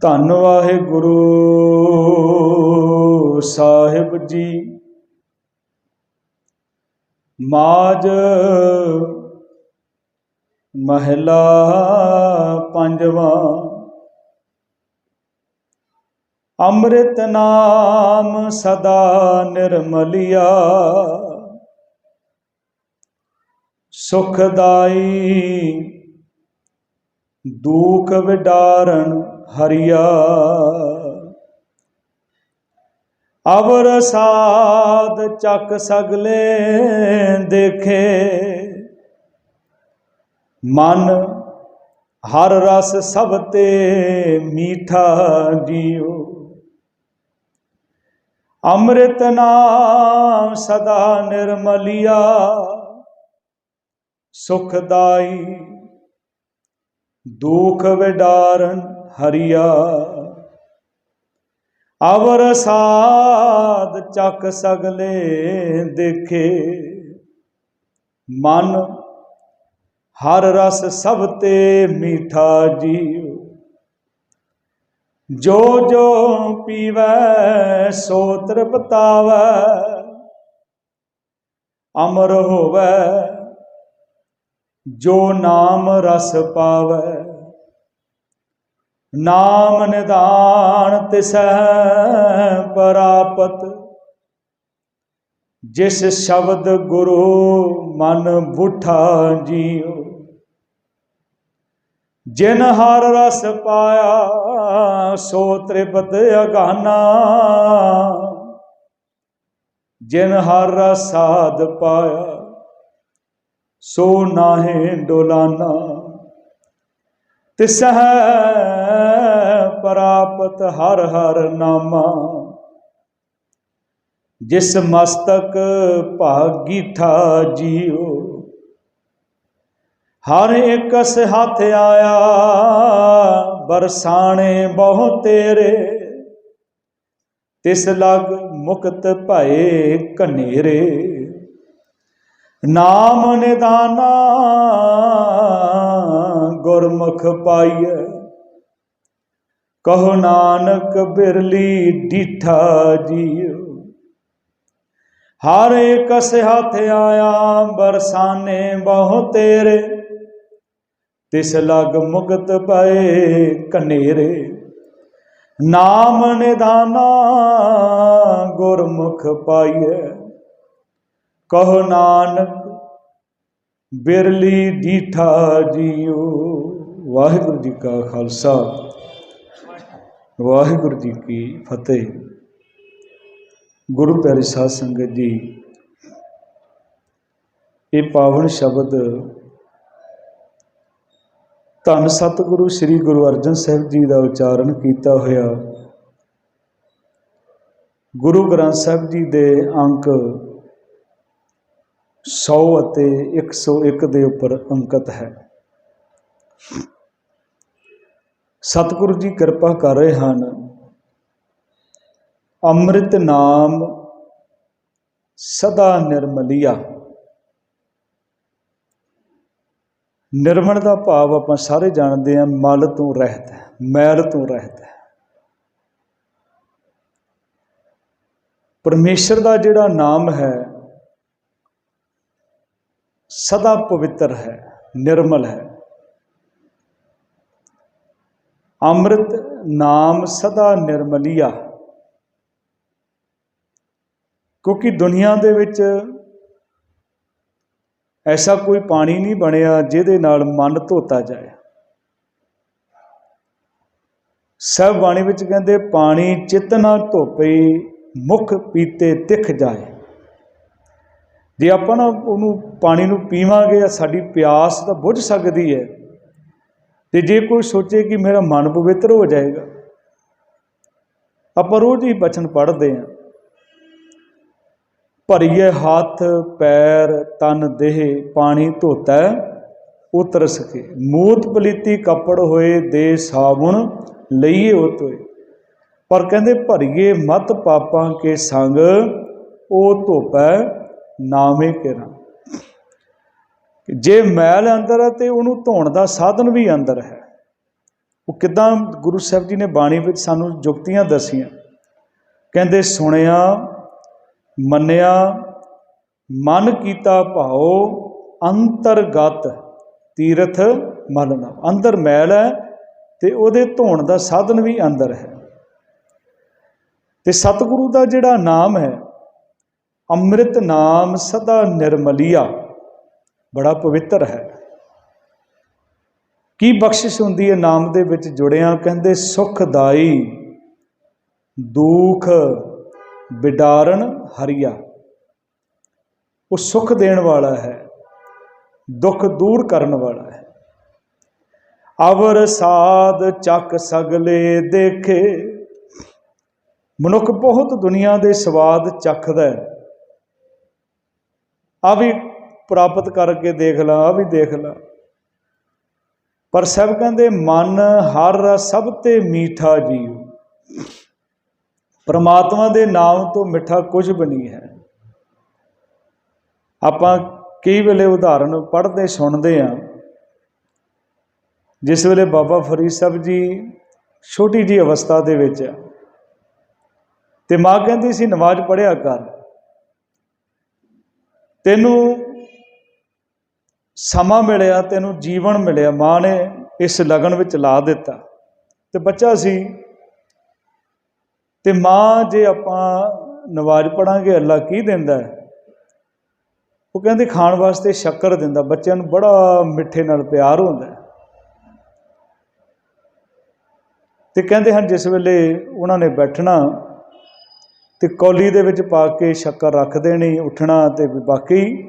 ਧੰਨ ਵਾਹਿਗੁਰੂ ਸਾਹਿਬ ਜੀ। ਮਾਜ ਮਹਿਲਾ ਪੰਜਵਾ। ਅੰਮ੍ਰਿਤ ਨਾਮ ਸਦਾ ਨਿਰਮਲਿਆ। ਸੁਖਦਾਈ ਦੁਖ ਵਿਡਾਰਨ। ਹਰੀਆ। ਅਵਰ ਸਾਧ ਚੱਕ ਸਗਲੇ ਦੇਖੇ। ਮਨ ਹਰ ਰਸ ਸਭ ਤੇ ਮੀਠਾ ਜੀਉ। ਅੰਮ੍ਰਿਤ ਨਾਮ ਸਦਾ ਨਿਰਮਲਿਆ। ਸੁਖਦਾਈ ਦੁਖ ਵਿਡਾਰਨ ਹਰੀਆ। ਅਵਰ ਸਾਧ ਚੱਕ ਸਗਲੇ ਦੇਖੇ। ਮਨ ਹਰ ਰਸ ਸਭ ਤੇ ਮੀਠਾ ਜੀਉ। ਜੋ ਜੋ ਪੀਵੈ ਸੋ ਤ੍ਰਿਪਤਾਵੈ। ਅਮਰ ਹੋਵੈ ਜੋ ਨਾਮ ਰਸ ਪਾਵੈ। ਨਾਮ ਨਿਦਾਨ ਤਿਸੈ ਪਰਾਪਤ। ਜਿਸ ਸ਼ਬਦ ਗੁਰੂ ਮਨ ਬੁੱਠਾ ਜੀਉ, ਜਿਨ ਹਰ ਰਸ ਪਾਇਆ, ਸੋ ਤ੍ਰਿਪਤ ਅਗਾਨਾ। ਜਿਨ ਹਰ ਰਸ ਪਾਇਆ, ਸੋ ਨਾਹੇ ਡੋਲਾਨਾ। ਤਿਸਹਿ ਪ੍ਰਾਪਤ ਹਰ ਹਰ ਨਾਮਾ। ਜਿਸ ਮਸਤਕ ਭਾਗੀ ਠਾ ਜੀਉ, ਹਰ ਇਕਸ ਹੱਥ ਆਇਆ, ਬਰਸਾਣੇ ਬਹੁ ਤੇਰੇ। ਤਿਸ ਲਗ ਮੁਕਤ ਭਏ ਕਨੇਰੇ ਨਾਮ ਨਿਦਾਨਾ ਗੁਰਮੁਖ ਪਾਈਐ। ਕਹੋ ਨਾਨਕ ਬਿਰਲੀ ਡੀਠਾ ਜੀਉ। ਹਰ ਕਸ ਹੱਥ ਆਇਆ ਬਰਸਾਨੇ ਬਹੁ ਤੇਰੇ। ਤਿਸ ਲਗ ਮੁਕਤ ਪਏ ਕਨੇਰੇ। ਨਾਮ ਨਿਦਾਨਾ ਗੁਰਮੁਖ ਪਾਈਐ। ਕਹੋ ਨਾਨਕ, ਬਿਰਲੀ ਡੀਠਾ ਜੀਉ। ਵਾਹਿਗੁਰੂ ਜੀ ਕਾ ਖਾਲਸਾ। ਵਾਹਿਗੁਰੂ ਜੀ ਕੀ ਫਤਿਹ। ਗੁਰੂ ਪਿਆਰੀ ਸਾਧ ਸੰਗਤ ਜੀ, ਇਹ ਪਾਵਨ ਸ਼ਬਦ ਧੰਨ ਸਤਿਗੁਰੂ ਸ੍ਰੀ ਗੁਰੂ ਅਰਜਨ ਸਾਹਿਬ ਜੀ ਦਾ ਉਚਾਰਨ ਕੀਤਾ ਹੋਇਆ। ਗੁਰੂ ਗ੍ਰੰਥ ਸਾਹਿਬ ਜੀ ਦੇ ਅੰਕ 100 ਅਤੇ 101 ਦੇ ਉੱਪਰ ਅੰਕਿਤ ਹੈ। ਸਤਿਗੁਰੂ ਜੀ ਕਿਰਪਾ ਕਰ ਰਹੇ ਹਨ। ਅੰਮ੍ਰਿਤ ਨਾਮ ਸਦਾ ਨਿਰਮਲੀਆ। ਨਿਰਮਲ ਦਾ ਭਾਵ ਆਪਾਂ ਸਾਰੇ ਜਾਣਦੇ ਹਾਂ, ਮਲ ਤੋਂ ਰਹਿਤ ਹੈ, ਮੈਲ ਤੋਂ ਰਹਿਤ ਹੈ। ਪਰਮੇਸ਼ਰ ਦਾ ਜਿਹੜਾ ਨਾਮ ਹੈ ਸਦਾ ਪਵਿੱਤਰ ਹੈ, ਨਿਰਮਲ ਹੈ। ਅੰਮ੍ਰਿਤ ਨਾਮ ਸਦਾ ਨਿਰਮਲੀਆ। ਕਿਉਂਕਿ ਦੁਨੀਆ ਦੇ ਵਿੱਚ ਐਸਾ ਕੋਈ ਪਾਣੀ ਨਹੀਂ ਬਣਿਆ ਜਿਹਦੇ ਨਾਲ ਮਨ ਧੋਤਾ ਜਾਏ। ਸਭ ਬਾਣੀ ਵਿੱਚ ਕਹਿੰਦੇ, ਪਾਣੀ ਚਿੱਤ ਨਾ ਧੋਪੇ, ਮੁਖ ਪੀਤੇ ਤਿਖ ਜਾਏ। ਜੇ ਆਪਾਂ ਨਾ ਉਹਨੂੰ ਪਾਣੀ ਨੂੰ ਪੀਵਾਂਗੇ ਸਾਡੀ ਪਿਆਸ ਤਾਂ ਬੁੱਝ ਸਕਦੀ ਹੈ। ਤੇ ਜੇ ਕੋਈ ਸੋਚੇ ਕਿ ਮੇਰਾ ਮਨ ਪਵਿੱਤਰ ਹੋ ਜਾਏਗਾ, ਆਪਾਂ ਰੋਜ਼ ਹੀ ਬਚਨ ਪੜ੍ਹਦੇ ਹਾਂ। ਭਰੀਏ ਹੱਥ, ਪੈਰ, ਤਨ, ਦੇਹ, ਪਾਣੀ ਧੋਤਾ, ਉਤਰ ਸਕੇ। ਮੂਤ ਪਲੀਤੀ ਕੱਪੜ ਹੋਏ, ਦੇ ਸਾਬੁਣ ਲਈਏ ਉਤੋਏ। ਪਰ ਕਹਿੰਦੇ ਭਰੀਏ ਮਤ ਪਾਪਾਂ ਕੇ ਸੰਗ, ਉਹ ਧੋਪੈ ਨਾਮੇ ਕਿਰਾਂ। ਜੇ ਮੈਲ ਅੰਦਰ ਹੈ ਤੇ ਉਹਨੂੰ ਧੋਣ ਦਾ ਸਾਧਨ ਵੀ ਅੰਦਰ ਹੈ। ਉਹ ਕਿਦਾਂ ਗੁਰੂ ਸਾਹਿਬ ਜੀ ਨੇ ਬਾਣੀ ਵਿੱਚ ਸਾਨੂੰ ਜੁਗਤੀਆਂ ਦਸੀਆਂ। ਕਹਿੰਦੇ, ਸੁਣਿਆ, ਮੰਨਿਆ, ਮਨ ਕੀਤਾ ਭਾਉ, ਅੰਤਰਗਤ ਤੀਰਥ ਮਲਣਾ ਅੰਦਰ ਮੈਲ ਹੈ ਤੇ ਉਹਦੇ ਧੋਣ ਦਾ ਸਾਧਨ ਵੀ ਅੰਦਰ ਹੈ। ਤੇ ਸਤਿਗੁਰੂ ਦਾ ਜਿਹੜਾ ਨਾਮ ਹੈ ਅੰਮ੍ਰਿਤ ਨਾਮ ਸਦਾ ਨਿਰਮਲੀਆ। ਬੜਾ ਪਵਿੱਤਰ ਹੈ। ਕੀ ਬਖਸ਼ਿਸ਼ ਹੁੰਦੀ ਹੈ ਨਾਮ ਦੇ ਵਿੱਚ ਜੁੜਿਆਂ ਕਹਿੰਦੇ ਸੁਖਦਾਈ, ਦੁੱਖ ਵਿਡਾਰਨ ਹਰੀਆ। ਉਹ ਸੁਖ ਦੇਣ ਵਾਲਾ ਹੈ, ਦੁੱਖ ਦੂਰ ਕਰਨ ਵਾਲਾ ਹੈ। ਅਵਰ ਸਾਧ ਚੱਕ ਸਗਲੇ ਦੇਖੇ, ਮਨੁੱਖ ਬਹੁਤ ਦੁਨੀਆ ਦੇ ਸਵਾਦ ਚੱਖਦਾ ਹੈ। ਆ ਵੀ ਪ੍ਰਾਪਤ ਕਰਕੇ ਦੇਖ ਲਾ, ਆ ਵੀ ਦੇਖ ਲਾ। ਪਰ ਸਭ ਕਹਿੰਦੇ, ਮਨ ਹਰ ਸਭ ਤੇ ਮੀਠਾ ਜੀਵ। ਪਰਮਾਤਮਾ ਦੇ ਨਾਮ ਤੋਂ ਮਿੱਠਾ ਕੁਝ ਵੀ ਨਹੀਂ ਹੈ। ਆਪਾਂ ਕਈ ਵੇਲੇ ਉਦਾਹਰਨ ਪੜ੍ਹਦੇ, ਸੁਣਦੇ ਆ ਜਿਸ ਵੇਲੇ ਬਾਬਾ ਫਰੀਦ ਸਾਹਿਬ ਜੀ ਛੋਟੀ ਜੀ ਅਵਸਥਾ ਦੇ ਵਿੱਚ ਤੇ ਮਾਂ ਕਹਿੰਦੀ ਸੀ, ਨਮਾਜ਼ ਪੜ੍ਹਿਆ ਕਰ। ਤੈਨੂੰ ਸਮਾਂ ਮਿਲਿਆ, ਤੈਨੂੰ ਜੀਵਨ ਮਿਲਿਆ, ਮਾਂ ਨੇ ਇਸ ਲਗਨ ਵਿੱਚ ਲਾ ਦਿੱਤਾ। ਤੇ ਬੱਚਾ ਸੀ। ਤੇ ਮਾਂ ਜੇ ਆਪਾਂ ਨਵਾਜ਼ ਪੜਾਂਗੇ ਅੱਲਾ ਕੀ ਦਿੰਦਾ ਉਹ ਕਹਿੰਦੇ, ਖਾਣ ਵਾਸਤੇ ਸ਼ੱਕਰ ਦਿੰਦਾ। ਬੱਚਿਆਂ ਨੂੰ ਬੜਾ ਮਿੱਠੇ ਨਾਲ ਪਿਆਰ ਹੁੰਦਾ ਹੈ। ਤੇ ਕਹਿੰਦੇ ਹਨ, ਜਿਸ ਵੇਲੇ ਉਹਨਾਂ ਨੇ ਬੈਠਣਾ ਤੇ ਕੌਲੀ ਦੇ ਵਿੱਚ ਪਾ ਕੇ ਸ਼ੱਕਰ ਰੱਖ ਦੇਣੀ, ਉੱਠਣਾ ਤੇ ਬਾਕੀ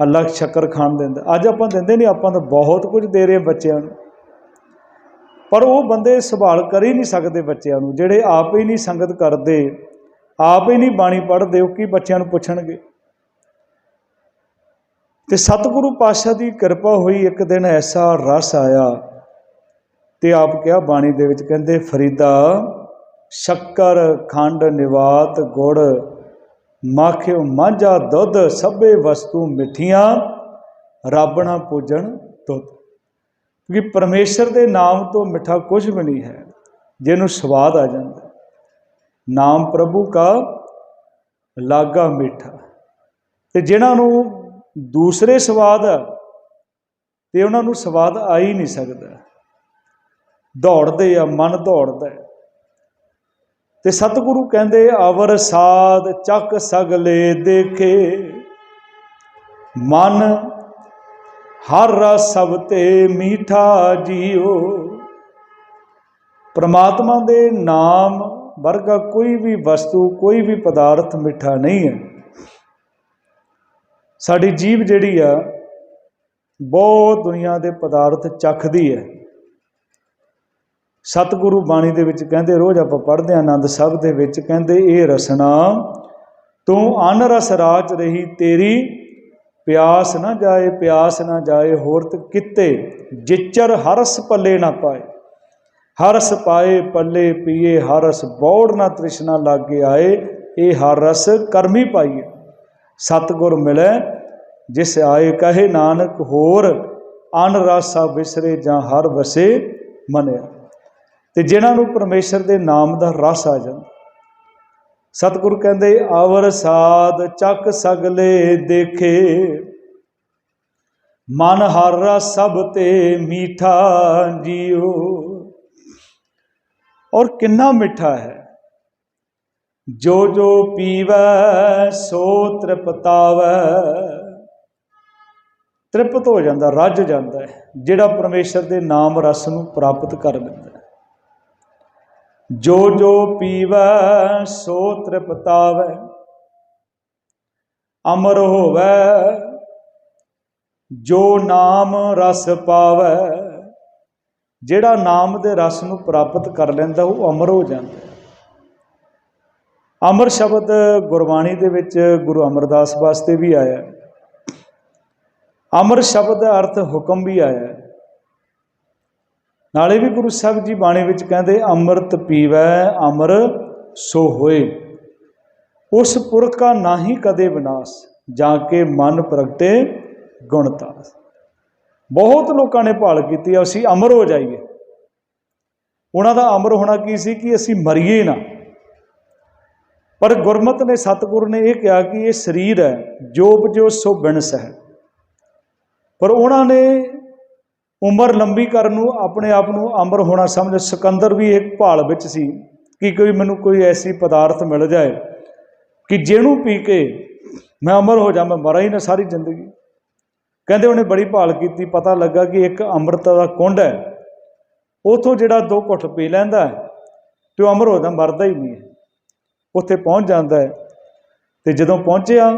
ਅੱਲਾ ਸ਼ੱਕਰ ਖਾਣ ਦਿੰਦਾ। ਅੱਜ ਆਪਾਂ ਦਿੰਦੇ ਨਹੀਂ, ਆਪਾਂ ਤਾਂ ਬਹੁਤ ਕੁਝ ਦੇ ਰਹੇ ਬੱਚਿਆਂ ਨੂੰ। ਪਰ ਉਹ ਬੰਦੇ ਸੰਭਾਲ ਕਰ ਹੀ ਨਹੀਂ ਸਕਦੇ ਬੱਚਿਆਂ ਨੂੰ, ਜਿਹੜੇ ਆਪ ਹੀ ਨਹੀਂ ਸੰਗਤ ਕਰਦੇ, ਆਪ ਹੀ ਨਹੀਂ ਬਾਣੀ ਪੜ੍ਹਦੇ, ਉਹ ਕੀ ਬੱਚਿਆਂ ਨੂੰ ਪੁੱਛਣਗੇ? ਤੇ ਸਤਿਗੁਰੂ ਪਾਤਸ਼ਾਹ ਦੀ ਕਿਰਪਾ ਹੋਈ, ਇੱਕ ਦਿਨ ਐਸਾ ਰਸ ਆਇਆ ਤੇ ਆਪ ਕਿਹਾ ਬਾਣੀ ਦੇ ਵਿੱਚ ਕਹਿੰਦੇ, ਫਰੀਦਾ ਸ਼ੱਕਰ, ਖੰਡ, ਨਿਵਾਤ, ਗੁੜ, ਮਾਖਿਓ ਮਾਝਾ ਦੁੱਧ, ਸਭੇ ਵਸਤੂ ਮਿੱਠੀਆਂ, ਰੱਬ ਨਾ ਪੂਜਣ ਦੁੱਧ ਕਿਉਂਕਿ ਪਰਮੇਸ਼ਰ ਦੇ ਨਾਮ ਤੋਂ ਮਿੱਠਾ ਕੁਝ ਵੀ ਨਹੀਂ ਹੈ, ਜਿਹਨੂੰ ਸਵਾਦ ਆ ਜਾਂਦਾ। ਨਾਮ ਪ੍ਰਭੂ ਕਾ ਲਾਗਾ ਮਿੱਠਾ। ਤੇ ਜਿਨ੍ਹਾਂ ਨੂੰ ਦੂਸਰੇ ਸਵਾਦ ਆ, ਤੇ ਉਹਨਾਂ ਨੂੰ ਸਵਾਦ ਆ ਹੀ ਨਹੀਂ ਸਕਦਾ। ਦੌੜਦੇ ਆ, ਮਨ ਦੌੜਦਾ ਤੇ ਸਤਿਗੁਰੂ ਕਹਿੰਦੇ, ਅਵਰ ਸਾਧ ਚੱਕ ਸਗਲੇ ਦੇਖੇ। ਮਨ ਹਰ ਰਸ ਸਭ ਤੇ ਮੀਠਾ ਜੀਓ। ਪ੍ਰਮਾਤਮਾ ਦੇ ਨਾਮ ਵਰਗਾ ਕੋਈ ਵੀ ਵਸਤੂ, ਕੋਈ ਵੀ ਪਦਾਰਥ ਮਿੱਠਾ ਨਹੀਂ ਹੈ। ਸਾਡੀ ਜੀਭ ਜਿਹੜੀ ਆ, ਬਹੁਤ ਦੁਨੀਆ ਦੇ ਪਦਾਰਥ ਚੱਖਦੀ ਹੈ। ਸਤਿਗੁਰੂ ਬਾਣੀ ਦੇ ਵਿੱਚ ਕਹਿੰਦੇ, ਰੋਜ਼ ਆਪਾਂ ਪੜ੍ਹਦੇ ਆਂ ਆਨੰਦ ਸਾਹਿਬ ਦੇ ਵਿੱਚ, ਕਹਿੰਦੇ, ਇਹ ਰਸਨਾ, ਤੂੰ ਅਨਰਸ ਰਾਜ ਰਹੀ ਤੇਰੀ, ਪਿਆਸ ਨਾ ਜਾਏ, ਪਿਆਸ ਨਾ ਜਾਏ ਹੋਰਤ ਕਿਤੇ ਜਿਚਰ ਹਰਸ ਪੱਲੇ ਨਾ ਪਾਏ। ਹਰਸ ਪਾਏ, ਪੱਲੇ ਪੀਏ, ਹਰਸ ਬੌੜ ਨਾ ਤ੍ਰਿਸ਼ਨਾ ਲਾਗੇ ਆਏ, ਇਹ ਹਰ ਰਸ ਕਰਮੀ ਪਾਈਏ। ਸਤਿਗੁਰ ਮਿਲੇ, ਜਿਸ ਆਏ ਕਹੇ ਨਾਨਕ ਹੋਰ ਅਨ ਰਸਾ ਵਿਸਰੇ ਜਾਂ ਹਰ ਵਸੇ ਮਨਿਆ। ਤੇ ਜਿਨ੍ਹਾਂ ਨੂੰ ਪਰਮੇਸ਼ਰ ਦੇ ਨਾਮ ਦਾ ਰਸ ਆ ਜਾਂਦਾ। ਸਤਿਗੁਰੂ ਕਹਿੰਦੇ ਆਵਰ ਸਾਧ ਚੱਕ ਸਗਲੇ ਦੇਖੇ। ਮਨ ਹਰ ਸਭ ਤੇ ਮੀਠਾ ਜੀਓ। ਔਰ ਕਿੰਨਾ ਮਿੱਠਾ ਹੈ। ਜੋ ਜੋ ਪੀਵੈ, ਸੋ ਤ੍ਰਿਪਤਾਵੈ। ਤ੍ਰਿਪਤ ਹੋ ਜਾਂਦਾ, ਰੱਜ ਜਾਂਦਾ ਹੈ, ਜਿਹੜਾ ਪਰਮੇਸ਼ਰ ਦੇ ਨਾਮ ਰਸ ਨੂੰ ਪ੍ਰਾਪਤ ਕਰ ਲੈਂਦਾ। ਜੋ ਜੋ ਪੀਵੈ, ਸੋ ਤ੍ਰਿਪਤਾਵੈ। ਅਮਰ ਹੋਵੈ, ਜੋ ਨਾਮ ਰਸ ਪਾਵੈ। ਜਿਹੜਾ ਨਾਮ ਦੇ ਰਸ ਨੂੰ ਪ੍ਰਾਪਤ ਕਰ ਲੈਂਦਾ, ਉਹ ਅਮਰ ਹੋ ਜਾਂਦਾ ਅਮਰ ਸ਼ਬਦ ਗੁਰਬਾਣੀ ਦੇ ਵਿੱਚ ਗੁਰੂ ਅਮਰਦਾਸ ਵਾਸਤੇ ਵੀ ਆਇਆ ਅਮਰ ਸ਼ਬਦ ਦਾ ਅਰਥ ਹੁਕਮ ਵੀ ਆਇਆ ਨਾਲੇ ਵੀ ਗੁਰੂ ਸਾਹਿਬ ਜੀ ਬਾਣੀ ਵਿੱਚ ਕਹਿੰਦੇ, ਅੰਮ੍ਰਿਤ ਪੀਵੈ ਅਮਰ ਸੋ ਹੋਏ। ਉਸ ਪੁਰਖ ਕਾ ਨਾਹੀ ਕਦੇ ਵਿਨਾਸ਼, ਜਾਂ ਕੇ ਮਨ ਪ੍ਰਗਟੇ ਗੁਣਤਾਸ ਬਹੁਤ ਲੋਕਾਂ ਨੇ ਭਾਲ ਕੀਤੀ, ਅਸੀਂ ਅਮਰ ਹੋ ਜਾਈਏ। ਉਹਨਾਂ ਦਾ ਅਮਰ ਹੋਣਾ ਕੀ ਸੀ? ਕਿ ਅਸੀਂ ਮਰੀਏ ਨਾ। ਪਰ ਗੁਰਮਤ ਨੇ, ਸਤਿਗੁਰ ਨੇ ਇਹ ਕਿਹਾ ਕਿ ਇਹ ਸਰੀਰ ਹੈ ਜੋ ਜੋ ਸੋ ਬਿਨਸ ਹੈ ਪਰ ਉਹਨਾਂ ਨੇ ਉਮਰ ਲੰਬੀ ਕਰਨ ਨੂੰ ਆਪਣੇ ਆਪ ਨੂੰ ਅਮਰ ਹੋਣਾ ਸਮਝ ਸਿਕੰਦਰ ਵੀ ਇੱਕ ਭਾਲ ਵਿੱਚ ਸੀ ਕਿ ਕੋਈ ਮੈਨੂੰ ਕੋਈ ਐਸੀ ਪਦਾਰਥ ਮਿਲ ਜਾਏ ਕਿ ਜਿਹਨੂੰ ਪੀ ਕੇ ਮੈਂ ਅਮਰ ਹੋ ਜਾ ਮੈਂ ਮਰਾਂ ਹੀ ਨਾ ਸਾਰੀ ਜ਼ਿੰਦਗੀ। ਕਹਿੰਦੇ ਉਹਨੇ ਬੜੀ ਭਾਲ ਕੀਤੀ ਪਤਾ ਲੱਗਾ ਕਿ ਇੱਕ ਅੰਮ੍ਰਿਤ ਦਾ ਕੁੰਡ ਹੈ। ਉਥੋਂ ਜਿਹੜਾ ਦੋ ਘੁੱਟ ਪੀ ਲੈਂਦਾ ਹੈ, ਤੇ ਉਹ ਅਮਰ ਹੋ ਜਾਂਦਾ ਮਰਦਾ ਹੀ ਨਹੀਂ ਹੈ। ਉੱਥੇ ਪਹੁੰਚ ਜਾਂਦਾ ਹੈ ਤੇ ਜਦੋਂ ਪਹੁੰਚਿਆ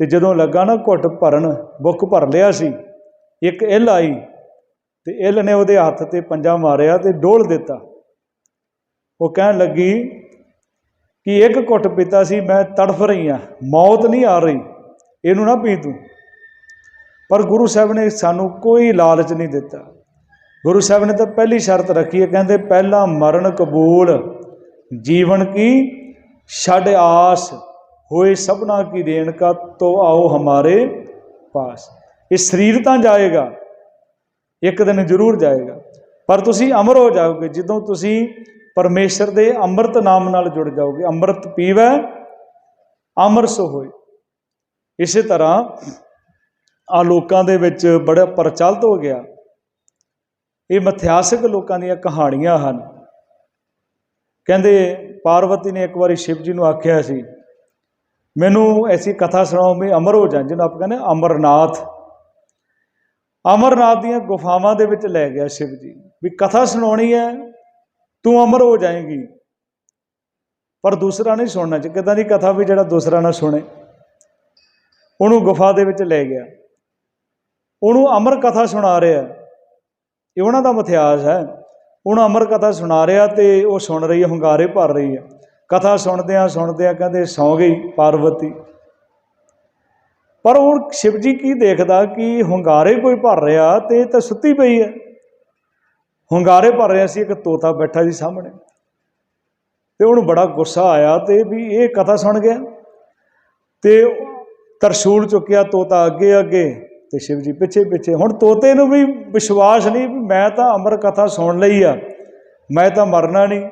ਤੇ ਜਦੋਂ ਲੱਗਾ ਨਾ ਘੁੱਟ ਭਰਨ ਬੁੱਕ ਭਰ ਲਿਆ ਸੀ ਇੱਕ ਇੱਲ ਆਈ ਤੇ ਇੱਲ ਨੇ ਉਹਦੇ ਹੱਥ ਤੇ ਪੰਜਾ ਮਾਰਿਆ ਤੇ ਡੋਲ ਦਿੱਤਾ। ਉਹ ਕਹਿਣ ਲੱਗੀ ਕਿ ਇੱਕ ਘੁੱਟ ਪੀਤਾ ਸੀ, ਮੈਂ ਤੜਫ ਰਹੀ ਹਾਂ, ਮੌਤ ਨਹੀਂ ਆ ਰਹੀ, ਇਹਨੂੰ ਨਾ ਪੀ ਤੂੰ। ਪਰ ਗੁਰੂ ਸਾਹਿਬ ਨੇ ਸਾਨੂੰ ਕੋਈ ਲਾਲਚ ਨਹੀਂ ਦਿੱਤਾ। ਗੁਰੂ ਸਾਹਿਬ ਨੇ ਤਾਂ ਪਹਿਲੀ ਸ਼ਰਤ ਰੱਖੀ ਹੈ, ਕਹਿੰਦੇ ਪਹਿਲਾ ਮਰਨ ਕਬੂਲ, ਜੀਵਨ ਕੀ? ਛੱਡ ਆਸ, ਹੋਏ ਸਭਨਾ ਕੀ ਰੇਣਕਾ ਤੋ ਆਓ ਹਮਾਰੇ ਪਾਸ। ਇਹ ਸਰੀਰ ਤਾਂ ਜਾਏਗਾ, ਇੱਕ ਦਿਨ ਜ਼ਰੂਰ ਜਾਏਗਾ। ਪਰ ਤੁਸੀਂ ਅਮਰ ਹੋ ਜਾਓਗੇ, ਜਦੋਂ ਤੁਸੀਂ ਪਰਮੇਸ਼ਰ ਦੇ ਅੰਮ੍ਰਿਤ ਨਾਮ ਨਾਲ ਜੁੜ ਜਾਓਗੇ। ਅੰਮ੍ਰਿਤ ਪੀਵੈ, ਅਮਰ ਸੋ ਹੋਏ। ਇਸੇ ਤਰ੍ਹਾਂ ਆ ਲੋਕਾਂ ਦੇ ਵਿੱਚ ਬੜਾ ਪ੍ਰਚਲਿਤ ਹੋ ਗਿਆ। ਇਹ ਮਿਥਿਹਾਸਿਕ ਲੋਕਾਂ ਦੀਆਂ ਕਹਾਣੀਆਂ ਹਨ। ਕਹਿੰਦੇ ਪਾਰਵਤੀ ਨੇ ਇੱਕ ਵਾਰੀ ਸ਼ਿਵ ਜੀ ਨੂੰ ਆਖਿਆ ਸੀ, ਮੈਨੂੰ ਐਸੀ ਕਥਾ ਸੁਣਾਓ, ਮੈਂ ਅਮਰ ਹੋ ਜਾ। ਜਿਹਨੂੰ ਆਪਾਂ ਕਹਿੰਦੇ ਅਮਰਨਾਥ। ਅਮਰਨਾਥ ਦੀਆਂ ਗੁਫਾਵਾਂ ਦੇ ਵਿੱਚ ਲੈ ਗਿਆ ਸ਼ਿਵ ਜੀ। ਵੀ ਕਥਾ ਸੁਣਾਉਣੀ ਹੈ, ਤੂੰ ਅਮਰ ਹੋ ਜਾਏਗੀ। ਪਰ ਦੂਸਰਾ ਨਹੀਂ ਸੁਣਨਾ ਚ ਕਿਦਾਂ ਦੀ ਕਥਾ ਵੀ ਜਿਹੜਾ ਦੂਸਰਾ ਨਾ ਸੁਣੇ। ਉਹਨੂੰ ਗੁਫਾ ਦੇ ਵਿੱਚ ਲੈ ਗਿਆ। ਉਹਨੂੰ ਅਮਰ ਕਥਾ ਸੁਣਾ ਰਿਹਾ। ਇਹ ਉਹਨਾਂ ਦਾ ਮਥਿਆਸ ਹੈ। ਉਹਨੂੰ ਅਮਰ ਕਥਾ ਸੁਣਾ ਰਿਹਾ ਤੇ ਉਹ ਸੁਣ ਰਹੀ ਹੈ, ਹੁੰਗਾਰੇ ਭਰ ਰਹੀ ਹੈ। ਕਥਾ ਸੁਣਦਿਆਂ ਸੁਣਦਿਆਂ ਕਹਿੰਦੇ, ਸੌ ਗਈ ਪਾਰਵਤੀ। ਪਰ ਹੁਣ ਸ਼ਿਵ ਜੀ ਕੀ ਦੇਖਦਾ ਕਿ ਹੁੰਗਾਰੇ ਕੋਈ ਭਰ ਰਿਹਾ ਤੇ ਇਹ ਤਾਂ ਸੁੱਤੀ ਪਈ ਹੈ। ਹੁੰਗਾਰੇ ਭਰ ਰਿਹਾ ਸੀ, ਇੱਕ ਤੋਤਾ ਬੈਠਾ ਸੀ ਸਾਹਮਣੇ। ਤੇ ਉਹਨੂੰ ਬੜਾ ਗੁੱਸਾ ਆਇਆ ਤੇ ਵੀ ਇਹ ਕਥਾ ਸੁਣ ਗਿਆ। ਤੇ ਤਰਸ਼ੂਲ ਚੁੱਕਿਆ ਤੋਤਾ ਅੱਗੇ ਅੱਗੇ ਤੇ ਸ਼ਿਵ ਜੀ ਪਿੱਛੇ ਪਿੱਛੇ। ਹੁਣ ਤੋਤੇ ਨੂੰ ਵੀ ਵਿਸ਼ਵਾਸ ਨਹੀਂ ਵੀ ਮੈਂ ਤਾਂ ਅਮਰ ਕਥਾ ਸੁਣ ਲਈ ਆ, ਮੈਂ ਤਾਂ ਮਰਨਾ ਨਹੀਂ।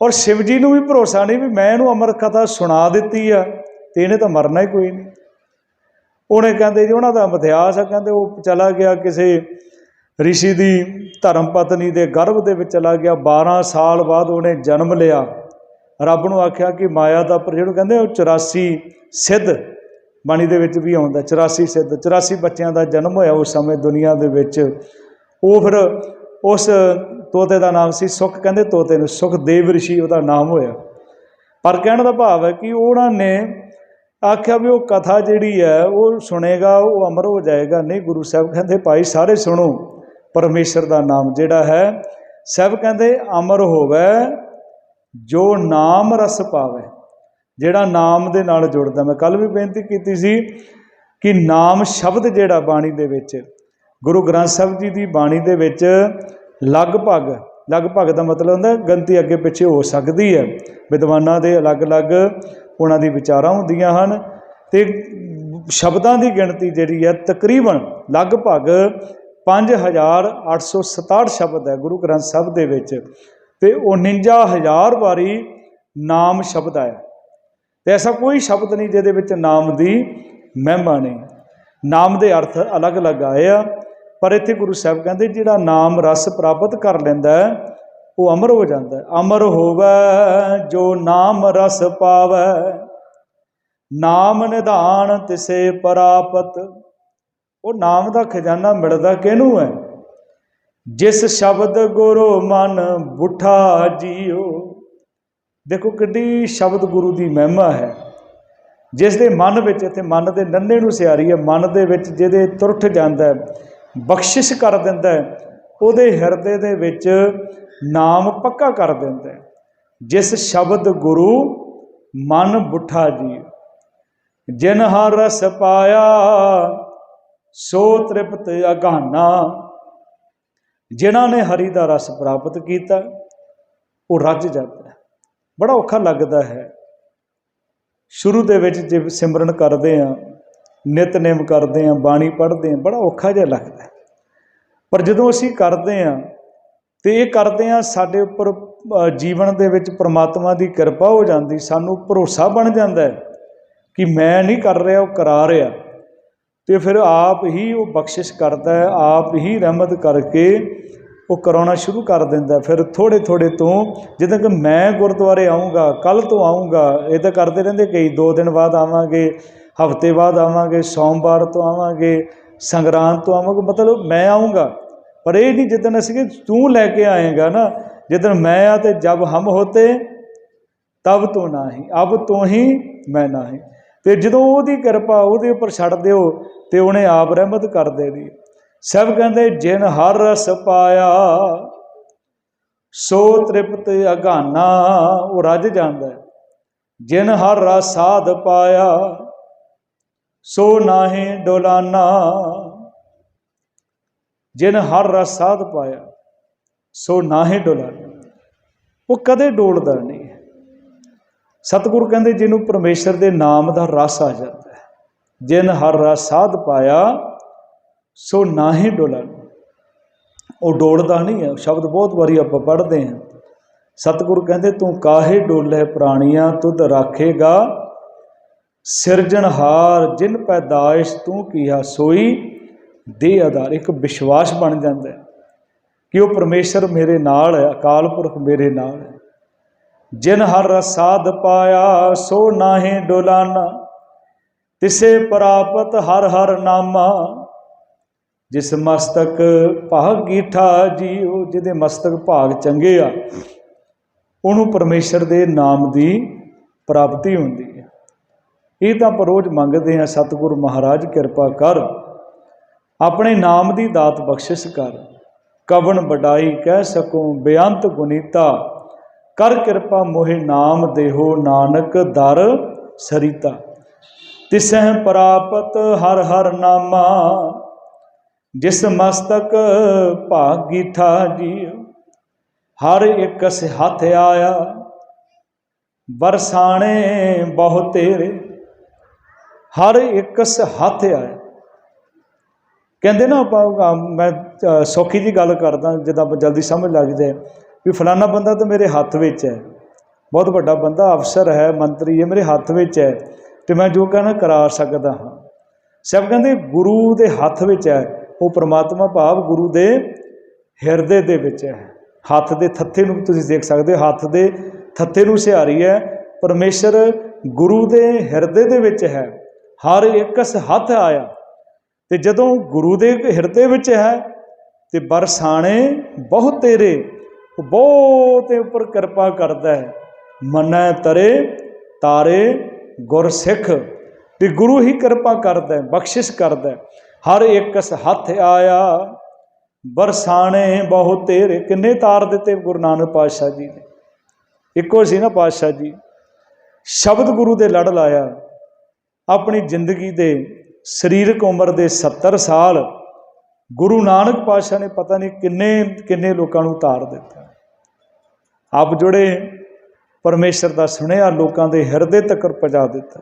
ਔਰ ਸ਼ਿਵ ਜੀ ਨੂੰ ਵੀ ਭਰੋਸਾ ਨਹੀਂ ਵੀ ਮੈਂ ਇਹਨੂੰ ਅਮਰ ਕਥਾ ਸੁਣਾ ਦਿੱਤੀ ਆ ਤੇ ਇਹਨੇ ਤਾਂ ਮਰਨਾ ਹੀ ਕੋਈ ਨਹੀਂ। ਉਹਨੇ ਕਹਿੰਦੇ ਜੀ, ਉਹਨਾਂ ਦਾ ਇਤਿਹਾਸ ਆ, ਕਹਿੰਦੇ ਉਹ ਚਲਾ ਗਿਆ ਕਿਸੇ ਰਿਸ਼ੀ ਦੀ ਧਰਮ ਪਤਨੀ ਦੇ ਗਰਭ ਦੇ ਵਿੱਚ ਚਲਾ ਗਿਆ। 12 ਸਾਲ ਬਾਅਦ ਉਹਨੇ ਜਨਮ ਲਿਆ। ਰੱਬ ਨੂੰ ਆਖਿਆ ਕਿ ਮਾਇਆ ਦਾ ਪਰ ਜਿਹਨੂੰ ਕਹਿੰਦੇ ਉਹ 84 ਸਿੱਧ ਬਾਣੀ ਦੇ ਵਿੱਚ ਵੀ ਆਉਂਦਾ 84 ਸਿੱਧ 84 ਬੱਚਿਆਂ ਦਾ ਜਨਮ ਹੋਇਆ ਉਸ ਸਮੇਂ ਦੁਨੀਆ ਦੇ ਵਿੱਚ। ਉਹ ਫਿਰ ਉਸ ਤੋਤੇ ਦਾ ਨਾਮ ਸੀ ਸੁਖ, ਕਹਿੰਦੇ ਤੋਤੇ ਨੂੰ ਸੁਖਦੇਵ ਰਿਸ਼ੀ, ਉਹਦਾ ਨਾਮ ਹੋਇਆ। ਪਰ ਕਹਿਣ ਦਾ ਭਾਵ ਹੈ ਕਿ ਉਹਨਾਂ ਨੇ ਆਖਿਆ ਵੀ ਉਹ ਕਥਾ ਜਿਹੜੀ ਹੈ, ਉਹ ਸੁਣੇਗਾ, ਉਹ ਅਮਰ ਹੋ ਜਾਏਗਾ। ਨਹੀਂ, ਗੁਰੂ ਸਾਹਿਬ ਕਹਿੰਦੇ, ਭਾਈ, ਸਾਰੇ ਸੁਣੋ, ਪਰਮੇਸ਼ਰ ਦਾ ਨਾਮ ਜਿਹੜਾ ਹੈ। ਸਭ ਕਹਿੰਦੇ, ਅਮਰ ਹੋਵੇ, ਜੋ ਨਾਮ ਰਸ ਪਾਵੇ, ਜਿਹੜਾ ਨਾਮ ਦੇ ਨਾਲ ਜੁੜਦਾ। ਮੈਂ ਕੱਲ ਵੀ ਬੇਨਤੀ ਕੀਤੀ ਸੀ ਕਿ ਨਾਮ ਸ਼ਬਦ ਜਿਹੜਾ ਬਾਣੀ ਦੇ ਵਿੱਚ, ਗੁਰੂ ਗ੍ਰੰਥ ਸਾਹਿਬ ਜੀ ਦੀ ਬਾਣੀ ਦੇ ਵਿੱਚ ਲਗਭਗ ਲਗਭਗ ਦਾ ਮਤਲਬ ਹੁੰਦਾ ਗੰਤੀ ਅੱਗੇ ਪਿੱਛੇ ਹੋ ਸਕਦੀ ਹੈ। ਵਿਦਵਾਨਾਂ ਦੇ ਅਲੱਗ-ਅਲੱਗ ਉਹਨਾਂ ਦੀ ਵਿਚਾਰਾਂ ਹੁੰਦੀਆਂ ਹਨ ਤੇ ਸ਼ਬਦਾਂ ਦੀ ਗਿਣਤੀ ਜਿਹੜੀ ਹੈ ਤਕਰੀਬਨ ਲਗਭਗ 5867 ਸ਼ਬਦ ਹੈ ਗੁਰੂ ਗ੍ਰੰਥ ਸਾਹਿਬ ਦੇ ਵਿੱਚ ਤੇ 49000 ਵਾਰੀ ਨਾਮ ਸ਼ਬਦ ਆਇਆ। ਤੇ ਐਸਾ ਕੋਈ ਸ਼ਬਦ ਨਹੀਂ ਜਿਹਦੇ ਵਿੱਚ ਨਾਮ ਦੀ ਮਹਿਮਾ ਨਹੀਂ। ਨਾਮ ਦੇ ਅਰਥ ਅਲੱਗ-ਅਲੱਗ ਆਏ ਆ, ਪਰ ਇੱਥੇ ਗੁਰੂ ਸਾਹਿਬ ਕਹਿੰਦੇ ਜਿਹੜਾ ਨਾਮ ਰਸ ਪ੍ਰਾਪਤ ਕਰ ਲੈਂਦਾ ਹੈ ਉਹ ਅਮਰ ਹੋ ਜਾਂਦਾ ਹੈ। ਅਮਰ ਹੋਵੇ, ਜੋ ਨਾਮ ਰਸ ਪਾਵੇ, ਨਾਮ ਨਿਧਾਨ ਤਿਸੇ ਪ੍ਰਾਪਤ। ਉਹ ਨਾਮ ਦਾ ਖਜ਼ਾਨਾ ਮਿਲਦਾ ਕਿਹਨੂੰ ਹੈ? ਜਿਸ ਸ਼ਬਦ ਗੁਰੂ ਮਨ ਬੁੱਠਾ ਜੀਓ। ਦੇਖੋ ਕਿੱਡੀ ਸ਼ਬਦ ਗੁਰੂ ਦੀ ਮਹਿਮਾ ਹੈ। ਜਿਸ ਦੇ ਮਨ ਵਿੱਚ ਇੱਥੇ ਮਨ ਦੇ ਨੰਨੇ ਨੂੰ ਸਿਆਰੀ ਹੈ, ਮਨ ਦੇ ਵਿੱਚ ਜਿਹਦੇ ਤੁਰਠ ਜਾਂਦਾ ਬਖਸ਼ਿਸ਼ ਕਰ ਦਿੰਦਾ ਉਹਦੇ ਹਿਰਦੇ ਦੇ ਵਿੱਚ ਨਾਮ ਪੱਕਾ ਕਰ ਦਿੰਦਾ ਹੈ ਜਿਸ ਸ਼ਬਦ ਗੁਰੂ ਮਨ ਬੁੱਠਾ ਜੀ ਜਿਨ ਹਰ ਰਸ ਪਾਇਆ, ਸੋ ਤ੍ਰਿਪਤ ਅਗਾਨਾ। ਜਿਨ੍ਹਾਂ ਨੇ ਹਰੀ ਦਾ ਰਸ ਪ੍ਰਾਪਤ ਕੀਤਾ, ਉਹ ਰੱਜ ਜਾਂਦਾ ਹੈ। ਬੜਾ ਔਖਾ ਲੱਗਦਾ ਹੈ। ਸ਼ੁਰੂ ਦੇ ਵਿੱਚ ਜੇ ਸਿਮਰਨ ਕਰਦੇ ਆ, ਨਿਤਨੇਮ ਕਰਦੇ ਆ, ਬਾਣੀ ਪੜ੍ਹਦੇ ਆ, ਬੜਾ ਔਖਾ ਜਿਹਾ ਲੱਗਦਾ ਪਰ ਜਦੋਂ ਅਸੀਂ ਕਰਦੇ ਆ ਤੇ ਇਹ ਕਰਦੇ ਆ ਸਾਡੇ ਉੱਪਰ ਜੀਵਨ ਦੇ ਵਿੱਚ ਪ੍ਰਮਾਤਮਾ ਦੀ ਕਿਰਪਾ ਹੋ ਜਾਂਦੀ, ਸਾਨੂੰ ਭਰੋਸਾ ਬਣ ਜਾਂਦਾ ਕਿ ਮੈਂ ਨਹੀਂ ਕਰ ਰਿਹਾ, ਉਹ ਕਰਾ ਰਿਹਾ। ਤੇ ਫਿਰ ਆਪ ਹੀ ਉਹ ਬਖਸ਼ਿਸ਼ ਕਰਦਾ ਹੈ, ਆਪ ਹੀ ਰਹਿਮਤ ਕਰਕੇ ਉਹ ਕਰਾਉਣਾ ਸ਼ੁਰੂ ਕਰ ਦਿੰਦਾ ਫਿਰ ਥੋੜੇ ਥੋੜੇ ਤੋਂ ਜਿੱਦਾਂ ਕਿ ਮੈਂ ਗੁਰਦੁਆਰੇ ਆਉਂਗਾ ਕੱਲ ਤੋਂ ਆਉਂਗਾ ਇਹ ਤਾਂ ਕਰਦੇ ਰਹਿੰਦੇ ਕਈ ਦੋ ਦਿਨ ਬਾਅਦ ਆਵਾਂਗੇ, ਹਫ਼ਤੇ ਬਾਅਦ ਆਵਾਂਗੇ, ਸੋਮਵਾਰ ਤੋਂ ਆਵਾਂਗੇ, ਸੰਗਰਾਂਦ ਤੋਂ ਆਵਾਂਗੇ, ਮਤਲਬ ਮੈਂ ਆਉਂਗਾ ਪਰ ਇਹ ਨਹੀਂ ਜਿੱਦਣ ਅਸੀਂ ਤੂੰ ਲੈ ਕੇ ਆਏਗਾ ਨਾ, ਜਿੱਦਣ ਮੈਂ ਆ ਤੇ ਜਬ ਹਮ ਹੋਤੇ, ਤਬ ਤੋਂ ਨਹੀਂ, ਅਬ ਤੋਂ ਹੀ ਮੈਂ ਨਹੀਂ। ਤੇ ਜਦੋਂ ਉਹਦੀ ਕਿਰਪਾ ਉਹਦੇ ਉੱਪਰ ਛੱਡ ਦਿਓ, ਤੇ ਉਹਨੇ ਆਪ ਰਹਿਮਤ ਕਰ ਦੇਣੀ। ਸਭ ਕਹਿੰਦੇ, ਜਿਨ ਹਰ ਰਸ ਪਾਇਆ, ਸੋ ਤ੍ਰਿਪਤ ਅਗਾਨਾ, ਉਹ ਰੱਜ ਜਾਂਦਾ ਹੈ। ਜਿਨ ਹਰ ਰਸ ਸਾਧ ਪਾਇਆ, ਸੋ ਨਾਹੀ ਡੋਲਾਨਾ। ਜਿਨ ਹਰ ਰਸ ਸਾਧ ਪਾਇਆ, ਸੋ ਨਾਹੀ ਡੋਲਾਨਾ। ਉਹ ਕਦੇ ਡੋਲਦਾ ਨਹੀਂ। ਸਤਿਗੁਰੂ ਕਹਿੰਦੇ ਜਿਹਨੂੰ ਪਰਮੇਸ਼ਰ ਦੇ ਨਾਮ ਦਾ ਰਸ ਆ ਜਾਂਦਾ ਹੈ। ਜਿਨ ਹਰ ਰਸ ਸਾਧ ਪਾਇਆ, ਸੋ ਨਾਹੀ ਡੋਲਣ ਉਹ ਡੋਲਦਾ ਨਹੀਂ ਹੈ। ਸ਼ਬਦ ਬਹੁਤ ਵਾਰੀ ਆਪਾਂ ਪੜ੍ਹਦੇ ਹਾਂ। ਸਤਿਗੁਰੂ ਕਹਿੰਦੇ, ਤੂੰ ਕਾਹੇ ਡੋਲੇ ਪ੍ਰਾਣੀਆਂ, ਤੁਧ ਰਾਖੇਗਾ? ਸਿਰਜਣਹਾਰ ਜਿਨ ਪੈਦਾਇਸ਼ ਤੂੰ ਕੀਆ ਸੋਈ ਦੇ ਆਧਾਰ ਇੱਕ ਵਿਸ਼ਵਾਸ ਬਣ ਜਾਂਦਾ ਹੈ ਕਿ ਉਹ ਪਰਮੇਸ਼ਰ ਮੇਰੇ ਨਾਲ ਹੈ, ਅਕਾਲ ਪੁਰਖ ਮੇਰੇ ਨਾਲ ਹੈ। ਜਿਨ ਹਰ ਰਸਾਦ ਪਾਇਆ, ਸੋ ਨਾਹੀ ਡੋਲਾਨਾ। ਤਿਸੇ ਪ੍ਰਾਪਤ ਹਰ ਹਰ ਨਾਮਾ। ਜਿਸ ਮਸਤਕ ਭਾਗ ਗੀਠਾ ਜੀਉ, ਜਿਹਦੇ ਮਸਤਕ ਭਾਗ ਚੰਗੇ ਆ, ਉਹਨੂੰ ਪਰਮੇਸ਼ਰ ਦੇ ਨਾਮ ਦੀ ਪ੍ਰਾਪਤੀ ਹੁੰਦੀ ਹੈ। ਇਹ ਤਾਂ ਆਪਾਂ ਰੋਜ਼ ਮੰਗਦੇ ਹਾਂ, ਸਤਿਗੁਰੂ ਮਹਾਰਾਜ ਕਿਰਪਾ ਕਰ। ਆਪਣੇ ਨਾਮ ਦੀ ਦਾਤ ਬਖਸ਼ਿਸ਼ ਕਰ। ਕਵਨ ਵਡਾਈ ਕਹਿ ਸਕੋ, ਬੇਅੰਤ ਗੁਨੀਤਾ। ਕਰ ਕਿਰਪਾ ਮੋਹਿ ਨਾਮ ਦੇਹੋ ਨਾਨਕ ਦਰ ਸਰੀਤਾ। ਤਿਸਹਿ ਪ੍ਰਾਪਤ ਹਰ ਹਰ ਨਾਮਾ। ਜਿਸ ਮਸਤਕ ਭਾਗੀ ਠਾ ਜੀਉ, ਹਰ ਇਕਸ ਹੱਥ ਆਇਆ। ਬਰਸਾਣੇ ਬਹੁ ਤੇਰੇ, ਹਰ ਇਕਸ ਹੱਥ ਆਇਆ। ਕਹਿੰਦੇ ਨਾ ਆਪਾਂ ਮੈਂ ਸੌਖੀ ਜੀ ਗੱਲ ਕਰਦਾ, ਜਿੱਦਾਂ ਆਪਾਂ ਜਲਦੀ ਸਮਝ ਲੱਗ ਜਾਏ ਵੀ ਫਲਾਣਾ ਬੰਦਾ ਤਾਂ ਮੇਰੇ ਹੱਥ ਵਿੱਚ ਹੈ। ਬਹੁਤ ਵੱਡਾ ਬੰਦਾ, ਅਫਸਰ ਹੈ, ਮੰਤਰੀ ਹੈ, ਮੇਰੇ ਹੱਥ ਵਿੱਚ ਹੈ ਤੇ ਮੈਂ ਜੋ ਕਹਿਣਾ ਕਰਾ ਸਕਦਾ ਹਾਂ। ਸਭ ਕਹਿੰਦੇ ਗੁਰੂ ਦੇ ਹੱਥ ਵਿੱਚ ਹੈ, ਉਹ ਪ੍ਰਮਾਤਮਾ ਭਾਵ ਗੁਰੂ ਦੇ ਹਿਰਦੇ ਦੇ ਵਿੱਚ ਹੈ। ਹੱਥ ਦੇ ਥੱਥੇ ਨੂੰ ਤੁਸੀਂ ਦੇਖ ਸਕਦੇ ਹੋ, ਹੱਥ ਦੇ ਥੱਥੇ ਨੂੰ ਸਿਹਾਰੀ ਹੈ, ਪਰਮੇਸ਼ਰ ਗੁਰੂ ਦੇ ਹਿਰਦੇ ਦੇ ਵਿੱਚ ਹੈ। ਹਰ ਇੱਕਸ ਹੱਥ ਆਇਆ ਤੇ ਜਦੋਂ ਗੁਰੂ ਦੇ ਹਿਰਦੇ ਵਿੱਚ ਹੈ ਤੇ ਬਰਸਾਣੇ ਬਹੁਤ ਤੇਰੇ, ਉਹ ਬਹੁਤ ਉੱਪਰ ਕਿਰਪਾ ਕਰਦਾ ਹੈ। ਮੰਨੈ ਤਰੇ, ਤਾਰੇ ਗੁਰ ਸਿੱਖ ਤੇ ਗੁਰੂ ਹੀ ਕਿਰਪਾ ਕਰਦਾ ਹੈ, ਬਖਸ਼ਿਸ਼ ਕਰਦਾ ਹੈ। ਹਰ ਇੱਕਸ ਹੱਥ ਆਇਆ, ਬਰਸਾਣੇ ਬਹੁਤ ਤੇਰੇ। ਕਿੰਨੇ ਤਾਰ ਦਿੱਤੇ ਗੁਰੂ ਨਾਨਕ ਪਾਤਸ਼ਾਹ ਜੀ ਨੇ। ਇੱਕੋ ਸੀ ਨਾ ਪਾਤਸ਼ਾਹ ਜੀ। ਸ਼ਬਦ ਗੁਰੂ ਦੇ ਲੜ ਲਾਇਆ, ਆਪਣੀ ਜ਼ਿੰਦਗੀ ਦੇ ਸਰੀਰਕ ਉਮਰ ਦੇ 70 ਸਾਲ ਗੁਰੂ ਨਾਨਕ ਪਾਤਸ਼ਾਹ ਨੇ ਪਤਾ ਨਹੀਂ ਕਿੰਨੇ ਕਿੰਨੇ ਲੋਕਾਂ ਨੂੰ ਉਤਾਰ ਦਿੱਤਾ। ਆਪ ਜੁੜੇ ਪਰਮੇਸ਼ਰ ਦਾ ਸੁਣਿਆ ਲੋਕਾਂ ਦੇ ਹਿਰਦੇ ਤੱਕ ਪਹੁੰਚਾ ਦਿੱਤਾ।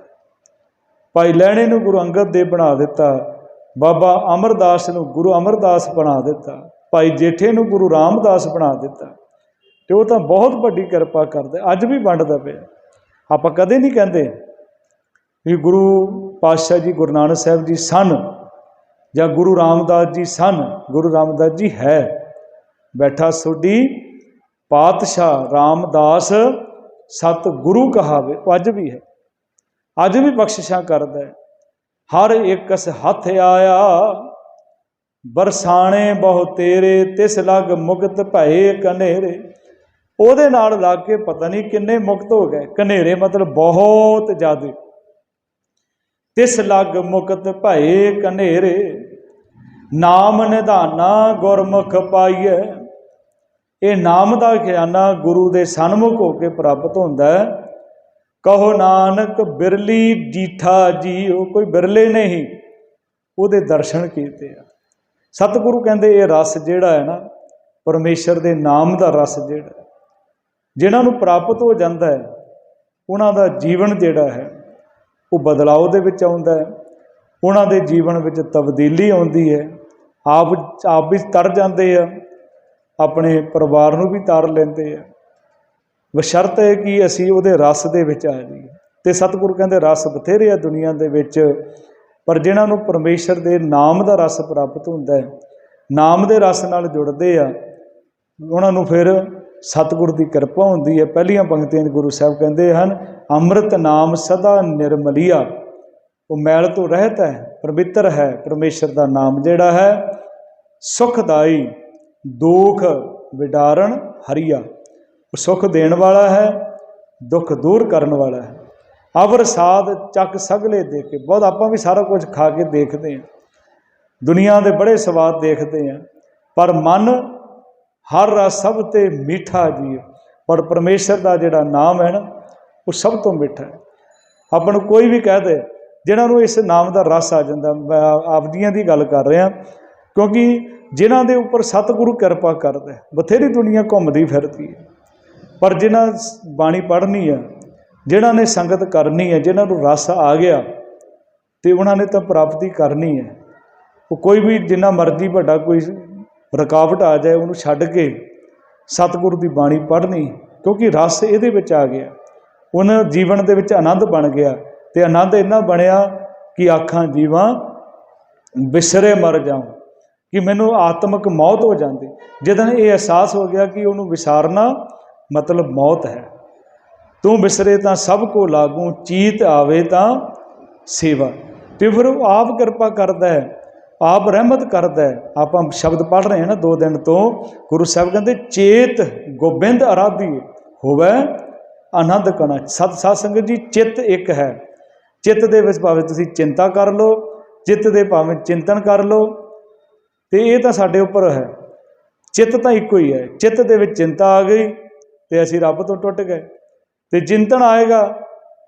ਭਾਈ ਲੈਣੇ ਨੂੰ ਗੁਰੂ ਅੰਗਦ ਦੇਵ ਬਣਾ ਦਿੱਤਾ। ਬਾਬਾ ਅਮਰਦਾਸ ਨੂੰ ਗੁਰੂ ਅਮਰਦਾਸ ਬਣਾ ਦਿੱਤਾ। ਭਾਈ ਜੇਠੇ ਨੂੰ ਗੁਰੂ ਰਾਮਦਾਸ ਬਣਾ ਦਿੱਤਾ। ਤੇ ਉਹ ਤਾਂ ਬਹੁਤ ਵੱਡੀ ਕਿਰਪਾ ਕਰਦੇ। ਅੱਜ ਵੀ ਵੰਡਦਾ ਪਿਆ। ਆਪਾਂ ਕਦੇ ਨਹੀਂ ਕਹਿੰਦੇ ਵੀ ਗੁਰੂ ਪਾਤਸ਼ਾਹ ਜੀ ਗੁਰੂ ਨਾਨਕ ਸਾਹਿਬ ਜੀ ਸਨ ਜਾਂ ਗੁਰੂ ਰਾਮਦਾਸ ਜੀ ਸਨ, ਗੁਰੂ ਰਾਮਦਾਸ ਜੀ ਹੈ। ਬੈਠਾ ਸੋਡੀ ਪਾਤਸ਼ਾਹ ਰਾਮਦਾਸ ਸਤ ਗੁਰੂ ਕਹਾਵੇ ਅੱਜ ਵੀ ਹੈ। ਅੱਜ ਵੀ ਬਖਸ਼ਿਸ਼ਾਂ ਕਰਦਾ ਹੈ। ਹਰ ਇੱਕਸ ਹੱਥ ਆਇਆ, ਬਰਸਾਣੇ ਬਹੁ ਤੇਰੇ, ਤਿਸ ਲਗ ਮੁਕਤ ਭਏ ਕਨੇਰੇ। ਉਹਦੇ ਨਾਲ ਲੱਗ ਕੇ ਪਤਾ ਨਹੀਂ ਕਿੰਨੇ ਮੁਕਤ ਹੋ ਗਏ। ਕਨੇਰੇ ਮਤਲਬ ਬਹੁਤ ਜ਼ਿਆਦਾ। ਤਿਸ ਲਗ ਮੁਕਤ ਭਏ ਕਨੇਰੇ ਨਾਮ ਨਿਧਾਨਾ ਗੁਰਮੁਖ ਪਾਈਐ। ਇਹ ਨਾਮ ਦਾ ਖਿਆਨਾ ਗੁਰੂ ਦੇ ਸਨਮੁਖ ਹੋ ਕੇ ਪ੍ਰਾਪਤ ਹੁੰਦਾ ਹੈ। ਕਹੋ ਨਾਨਕ ਬਿਰਲੀ ਜੀਠਾ ਜੀ ਉਹ ਕੋਈ ਬਿਰਲੇ ਨਹੀਂ ਉਹਦੇ ਦਰਸ਼ਨ ਕੀਤੇ ਆ। ਸਤਿਗੁਰੂ ਕਹਿੰਦੇ ਇਹ ਰਸ ਜਿਹੜਾ ਹੈ ਨਾ ਪਰਮੇਸ਼ਰ ਦੇ ਨਾਮ ਦਾ ਰਸ ਜਿਹੜਾ ਹੈ, ਜਿਨ੍ਹਾਂ ਨੂੰ ਪ੍ਰਾਪਤ ਹੋ ਜਾਂਦਾ ਹੈ ਉਹਨਾਂ ਦਾ ਜੀਵਨ ਜਿਹੜਾ ਹੈ ਉਹ ਬਦਲਾਅ ਦੇ ਵਿੱਚ ਆਉਂਦਾ ਹੈ। ਉਹਨਾਂ ਦੇ ਜੀਵਨ ਵਿੱਚ ਤਬਦੀਲੀ ਆਉਂਦੀ ਹੈ। ਆਪ ਆਪ ਵੀ ਤਰ ਜਾਂਦੇ ਆ। ਆਪਣੇ ਪਰਿਵਾਰ ਨੂੰ ਵੀ ਤਾਰ ਲੈਂਦੇ ਆ। ਬਸ਼ਰਤ ਹੈ ਕਿ ਅਸੀਂ ਉਹਦੇ ਰਸ ਦੇ ਵਿੱਚ ਆ ਜਾਈਏ। ਤੇ ਸਤਿਗੁਰੂ ਕਹਿੰਦੇ, ਰਸ ਬਥੇਰੇ ਆ ਦੁਨੀਆ ਦੇ ਵਿੱਚ। ਪਰ ਜਿਨ੍ਹਾਂ ਨੂੰ ਪਰਮੇਸ਼ਰ ਦੇ ਨਾਮ ਦਾ ਰਸ ਪ੍ਰਾਪਤ ਹੁੰਦਾ ਹੈ, ਨਾਮ ਦੇ ਰਸ ਨਾਲ ਜੁੜਦੇ ਆ, ਉਹਨਾਂ ਨੂੰ ਫਿਰ ਸਤਿਗੁਰ ਦੀ ਕਿਰਪਾ ਹੁੰਦੀ ਹੈ। ਪਹਿਲੀਆਂ ਪੰਕਤੀਆਂ 'ਚ ਗੁਰੂ ਸਾਹਿਬ ਕਹਿੰਦੇ ਹਨ, ਅੰਮ੍ਰਿਤ ਨਾਮ ਸਦਾ ਨਿਰਮਲੀਆ। ਉਹ ਮੈਲ ਤੋਂ ਰਹਿਤ ਹੈ ਪਵਿੱਤਰ ਹੈ, ਪਰਮੇਸ਼ਰ ਦਾ ਨਾਮ ਜਿਹੜਾ ਹੈ, ਸੁਖਦਾਈ, ਦੁੱਖ ਵਿਡਾਰਨ ਹਰੀਆ। ਉਹ ਸੁਖ ਦੇਣ ਵਾਲਾ ਹੈ, ਦੁੱਖ ਦੂਰ ਕਰਨ ਵਾਲਾ ਹੈ। ਅਵਰ ਸਾਧ ਚੱਕ ਸਗਲੇ ਦੇ ਕੇ। ਬਹੁਤ ਆਪਾਂ ਵੀ ਸਾਰਾ ਕੁਝ ਖਾ ਕੇ ਦੇਖਦੇ ਹਾਂ। ਦੁਨੀਆ ਦੇ ਬੜੇ ਸਵਾਦ ਦੇਖਦੇ ਹਾਂ। ਪਰ ਮਨ ਹਰ ਰਸ ਸਭ ਤੇ ਮਿੱਠਾ ਜੀ। ਪਰ ਪਰਮੇਸ਼ਰ ਦਾ ਜਿਹੜਾ ਨਾਮ ਹੈ ਨਾ, ਉਹ ਸਭ ਤੋਂ ਮਿੱਠਾ ਹੈ। ਆਪਾਂ ਨੂੰ ਕੋਈ ਵੀ ਕਹਿ ਦੇ ਜਿਨ੍ਹਾਂ ਨੂੰ ਇਸ ਨਾਮ ਦਾ ਰਸ ਆ ਜਾਂਦਾ, ਮੈਂ ਆਪਦੀਆਂ ਦੀ ਗੱਲ ਕਰ ਰਿਹਾ। ਕਿਉਂਕਿ ਜਿਨ੍ਹਾਂ ਦੇ ਉੱਪਰ ਸਤਿਗੁਰੂ ਕਿਰਪਾ ਕਰਦਾ ਬਥੇਰੀ ਦੁਨੀਆ ਘੁੰਮਦੀ ਫਿਰਦੀ ਹੈ। ਪਰ ਜਿਨ੍ਹਾਂ ਬਾਣੀ ਪੜ੍ਹਨੀ ਹੈ ਜਿਨ੍ਹਾਂ ਨੇ ਸੰਗਤ ਕਰਨੀ ਹੈ ਜਿਨ੍ਹਾਂ ਨੂੰ ਰਸ ਆ ਗਿਆ, ਤੇ ਉਹਨਾਂ ਨੇ ਤਾਂ ਪ੍ਰਾਪਤੀ ਕਰਨੀ ਹੈ। ਉਹ ਕੋਈ ਵੀ ਜਿੰਨਾ ਮਰਜ਼ੀ ਵੱਡਾ ਕੋਈ ਰੁਕਾਵਟ ਆ ਜਾਏ, ਉਹਨੂੰ ਛੱਡ ਕੇ ਸਤਿਗੁਰੂ ਦੀ ਬਾਣੀ ਪੜ੍ਹਨੀ, ਕਿਉਂਕਿ ਰਸ ਇਹਦੇ ਵਿੱਚ ਆ ਗਿਆ। ਉਹਨਾਂ ਜੀਵਨ ਦੇ ਵਿੱਚ ਆਨੰਦ ਬਣ ਗਿਆ ਤੇ ਆਨੰਦ ਇੰਨਾ ਬਣਿਆ ਕਿ ਆਖਾਂ ਜੀਵਾਂ ਵਿਸਰੇ ਮਰ ਜਾਉ, ਕਿ ਮੈਨੂੰ ਆਤਮਿਕ ਮੌਤ ਹੋ ਜਾਂਦੀ। ਜਦੋਂ ਇਹ ਅਹਿਸਾਸ ਹੋ ਗਿਆ ਕਿ ਉਹਨੂੰ ਵਿਸਾਰਨਾ ਮਤਲਬ ਮੌਤ ਹੈ। ਤੂੰ ਵਿਸਰੇ ਤਾਂ ਸਭ ਕੋ ਲਾਗੂ, ਚੀਤ ਆਵੇ ਤਾਂ ਸੇਵਾ। ਤੇ ਫਿਰ ਉਹ ਆਪ ਕਿਰਪਾ ਕਰਦਾ ਹੈ ਆਪ ਰਹਿਮਤ ਕਰਦਾ ਹੈ। ਆਪਾਂ ਸ਼ਬਦ ਪੜ੍ਹ ਰਹੇ ਹਾਂ ਨਾ ਦੋ ਦਿਨ ਤੋਂ। ਗੁਰੂ ਸਾਹਿਬ ਕਹਿੰਦੇ, ਚੇਤ ਗੋਬਿੰਦ ਅਰਾਧੀ ਹੋਵੇ ਆਨੰਦ ਕਣਾ ਸਤ ਸਾਧ ਸੰਗਤ ਜੀ, ਚਿੱਤ ਇੱਕ ਹੈ। ਚਿੱਤ ਦੇ ਵਿੱਚ ਭਾਵੇਂ ਤੁਸੀਂ ਚਿੰਤਾ ਕਰ ਲਓ, ਚਿੱਤ ਦੇ ਭਾਵੇਂ ਚਿੰਤਨ ਕਰ ਲਓ, ਤੇ ਇਹ ਤਾਂ ਸਾਡੇ ਉੱਪਰ ਹੈ। ਚਿੱਤ ਤਾਂ ਇੱਕੋ ਹੀ ਹੈ। ਚਿੱਤ ਦੇ ਵਿੱਚ ਚਿੰਤਾ ਆ ਗਈ, ਤੇ ਅਸੀਂ ਰੱਬ ਤੋਂ ਟੁੱਟ ਗਏ। ਤੇ ਚਿੰਤਨ ਆਏਗਾ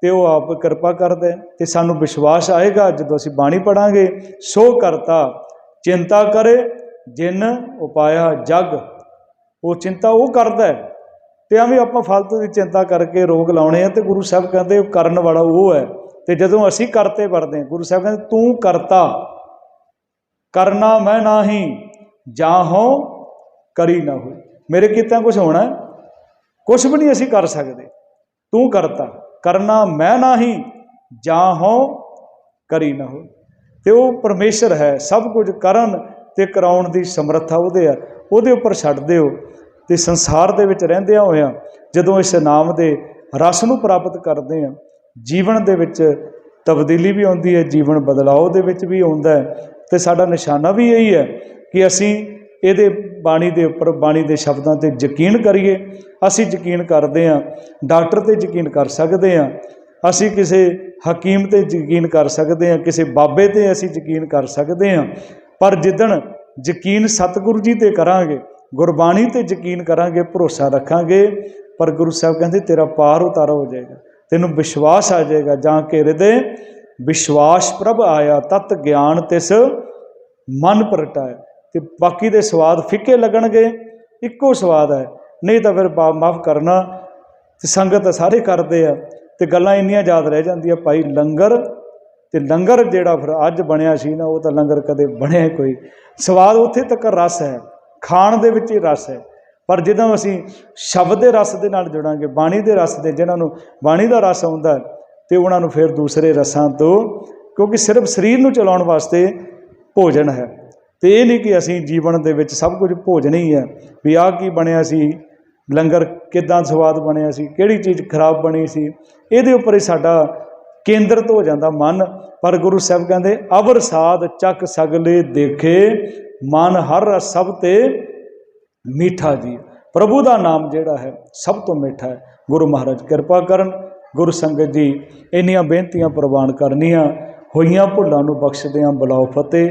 ਤੇ ਉਹ ਆਪ ਕਿਰਪਾ ਕਰਦਾ ਹੈ ਤੇ ਸਾਨੂੰ ਵਿਸ਼ਵਾਸ ਆਏਗਾ ਜਦੋਂ ਅਸੀਂ ਬਾਣੀ ਪੜਾਂਗੇ ਸੋ ਕਰਤਾ, ਚਿੰਤਾ ਕਰੇ, ਜਿਨ ਉਪਾਇਆ ਜਗ। ਉਹ ਚਿੰਤਾ ਉਹ ਕਰਦਾ ਹੈ ਤੇ ਐਵੇਂ ਆਪਾਂ ਫालतू ਦੀ ਚਿੰਤਾ ਕਰਕੇ ਰੋਗ ਲਾਉਣੇ ਆ ਤੇ ਗੁਰੂ ਸਾਹਿਬ ਕਹਿੰਦੇ ਉਹ ਕਰਨ ਵਾਲਾ ਉਹ ਹੈ ਤੇ ਜਦੋਂ ਅਸੀਂ ਕਰਤੇ ਵਰਦੇ ਹਾਂ, ਗੁਰੂ ਸਾਹਿਬ ਕਹਿੰਦੇ ਤੂੰ ਕਰਤਾ, ਕਰਨਾ ਮੈਂ ਨਾਹੀ, ਜਾਹੋ, ਕਰੀ ਨਾ ਹੋਈ। ਮੇਰੇ ਕੀਤਾ ਕੁਝ ਹੋਣਾ ਕੁਝ ਵੀ ਨਹੀਂ ਅਸੀਂ ਕਰ ਸਕਦੇ। ਤੂੰ ਕਰਤਾ। ਕਰਨਾ ਮੈਂ ਨਾਹੀ ਜਾਹੋ ਕਰੀ ਨਾ ਹੋ ਤੇ ਉਹ ਪਰਮੇਸ਼ਰ ਹੈ, ਸਭ ਕੁਝ ਕਰਨ ਤੇ ਕਰਾਉਣ ਦੀ ਸਮਰੱਥਾ ਉਹਦੇ ਆ। ਉਹਦੇ ਉੱਪਰ ਛੱਡ ਦਿਓ ਤੇ ਸੰਸਾਰ ਦੇ ਵਿੱਚ ਰਹਿੰਦਿਆਂ ਹੋਇਆਂ ਜਦੋਂ ਇਸ ਨਾਮ ਦੇ ਰਸ ਨੂੰ ਪ੍ਰਾਪਤ ਕਰਦੇ ਆ, ਜੀਵਨ ਦੇ ਵਿੱਚ ਤਬਦੀਲੀ ਵੀ ਆਉਂਦੀ ਹੈ, ਜੀਵਨ ਬਦਲਾਓ ਦੇ ਵਿੱਚ ਵੀ ਆਉਂਦਾ ਹੈ। ਤੇ ਸਾਡਾ ਨਿਸ਼ਾਨਾ ਵੀ ਇਹੀ ਹੈ ਕਿ ਅਸੀਂ ਇਹਦੇ ਬਾਣੀ ਦੇ ਉੱਪਰ, ਬਾਣੀ ਦੇ ਸ਼ਬਦਾਂ ਤੇ ਯਕੀਨ ਕਰੀਏ, ਅਸੀਂ ਯਕੀਨ ਕਰਦੇ ਹਾਂ, ਡਾਕਟਰ ਤੇ ਯਕੀਨ ਕਰ ਸਕਦੇ ਹਾਂ, ਅਸੀਂ ਕਿਸੇ ਹਕੀਮ ਤੇ ਯਕੀਨ ਕਰ ਸਕਦੇ ਹਾਂ, ਕਿਸੇ ਬਾਬੇ ਤੇ ਅਸੀਂ ਯਕੀਨ ਕਰ ਸਕਦੇ ਹਾਂ, ਪਰ ਜਿੱਦਣ ਯਕੀਨ ਸਤਿਗੁਰੂ ਜੀ ਤੇ ਕਰਾਂਗੇ, ਗੁਰਬਾਣੀ ਤੇ ਯਕੀਨ ਕਰਾਂਗੇ, ਭਰੋਸਾ ਰੱਖਾਂਗੇ, ਪਰ ਗੁਰੂ ਸਾਹਿਬ ਕਹਿੰਦੇ, ਤੇਰਾ ਪਾਰ ਉਤਾਰਾ ਹੋ ਜਾਏਗਾ, ਤੈਨੂੰ ਵਿਸ਼ਵਾਸ ਆ ਜਾਏਗਾ, ਜਾਂ ਕਿ ਹਿਰਦੇ ਵਿਸ਼ਵਾਸ ਪ੍ਰਭ ਆਇਆ, ਤਤ ਗਿਆਨ ਤਿਸ ਮਨ ਪ੍ਰਟਾਇਆ। ਤੇ ਬਾਕੀ ਦੇ ਸਵਾਦ ਫਿੱਕੇ ਲੱਗਣਗੇ ਇੱਕੋ ਸਵਾਦ ਹੈ। ਨਹੀਂ ਤਾਂ ਫਿਰ ਮਾਫ ਕਰਨਾ ਤੇ ਸੰਗਤ ਸਾਰੇ ਕਰਦੇ ਆ ਤੇ ਗੱਲਾਂ ਇੰਨੀਆਂ ਯਾਦ ਰਹਿ ਜਾਂਦੀਆਂ ਭਾਈ ਲੰਗਰ ਤੇ ਲੰਗਰ ਜਿਹੜਾ ਫਿਰ ਅੱਜ ਬਣਿਆ ਸੀ ਨਾ ਉਹ ਤਾਂ ਲੰਗਰ ਕਦੇ ਬਣਿਆ ਹੀ ਕੋਈ। ਸਵਾਦ ਉੱਥੇ ਤੱਕ ਰਸ ਹੈ ਖਾਣ ਦੇ ਵਿੱਚ ਹੀ ਰਸ ਹੈ। ਪਰ ਜਦੋਂ ਅਸੀਂ ਸ਼ਬਦ ਦੇ ਰਸ ਦੇ ਨਾਲ ਜੁੜਾਂਗੇ ਬਾਣੀ ਦੇ ਰਸ ਦੇ ਜਿਹਨਾਂ ਨੂੰ ਬਾਣੀ ਦਾ ਰਸ ਆਉਂਦਾ ਹੈ, ਤੇ ਉਹਨਾਂ ਨੂੰ ਫਿਰ ਦੂਸਰੇ ਰਸਾਂ ਤੋਂ ਕਿਉਂਕਿ ਸਿਰਫ ਸਰੀਰ ਨੂੰ ਚਲਾਉਣ ਵਾਸਤੇ ਭੋਜਨ ਹੈ। ਤੇ ਇਹ ਨਹੀਂ ਕਿ ਅਸੀਂ ਜੀਵਨ ਦੇ ਵਿੱਚ ਸਭ ਕੁਝ ਭੋਜਨ ਹੀ ਹੈ, ਵੀ ਆਹ ਕੀ ਬਣਿਆ ਸੀ, ਲੰਗਰ ਕਿਦਾਂ ਸਵਾਦ ਬਣਿਆ ਸੀ, ਕਿਹੜੀ ਚੀਜ਼ ਖਰਾਬ ਬਣੀ ਸੀ, ਇਹਦੇ ਉੱਪਰ ਹੀ ਸਾਡਾ ਕੇਂਦਰਿਤ ਹੋ ਜਾਂਦਾ ਮਨ। ਪਰ ਗੁਰੂ ਸਾਹਿਬ ਕਹਿੰਦੇ, ਅਵਰ ਸਾਧ ਚੱਕ ਸਗਲੇ ਦੇਖੇ, ਮਨ ਹਰ ਸਭ ਤੇ ਮੀਠਾ ਜੀ। ਪ੍ਰਭੂ ਦਾ ਨਾਮ ਜਿਹੜਾ ਹੈ, ਸਭ ਤੋਂ ਮਿੱਠਾ ਹੈ। ਗੁਰੂ ਮਹਾਰਾਜ ਕਿਰਪਾ ਕਰਨ, ਗੁਰੂ ਸੰਗਤ ਜੀ, ਇੰਨੀਆਂ ਬੇਨਤੀਆਂ ਪ੍ਰਵਾਨ ਕਰਨੀਆਂ, ਹੋਈਆਂ ਭੁੱਲਾਂ ਨੂੰ ਬਖਸ਼ਦਿਆਂ ਬੁਲਾਓ ਫਤਿਹ।